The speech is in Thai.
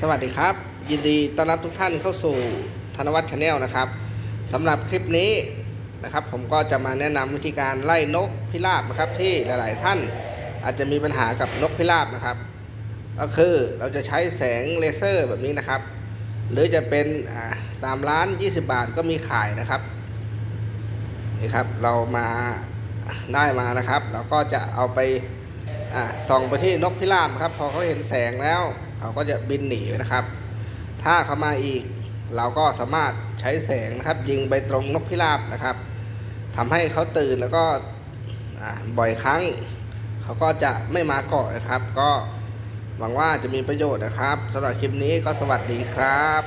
สวัสดีครับ ยินดีต้อนรับทุกท่านเข้าสู่ธนวัฒน์ชาแนลนะครับสำหรับคลิปนี้นะครับ ผมก็จะมาแนะนำวิธีการไล่นกพิราบนะครับ ที่หลาย ๆ ท่านอาจจะมีปัญหากับนกพิราบนะครับ ก็คือเราจะใช้แสงเลเซอร์แบบนี้นะครับ หรือจะเป็นตามร้าน 20 บาทก็มีขายนะครับนี่ครับ เรามาได้มานะครับ เราก็จะเอาไป อะส่องไปที่นกพิราบครับ พอเขาเห็นแสงแล้ว เขาก็จะบินหนีนะครับ ถ้าเขามาอีก เราก็สามารถใช้แสงนะครับ ยิงไปตรงนกพิราบนะครับทำให้เขาตื่นแล้วก็อะบ่อยครั้ง เขาก็จะไม่มาเกาะนะครับ ก็หวังว่าจะมีประโยชน์นะครับสำหรับคลิปนี้ก็สวัสดีครับ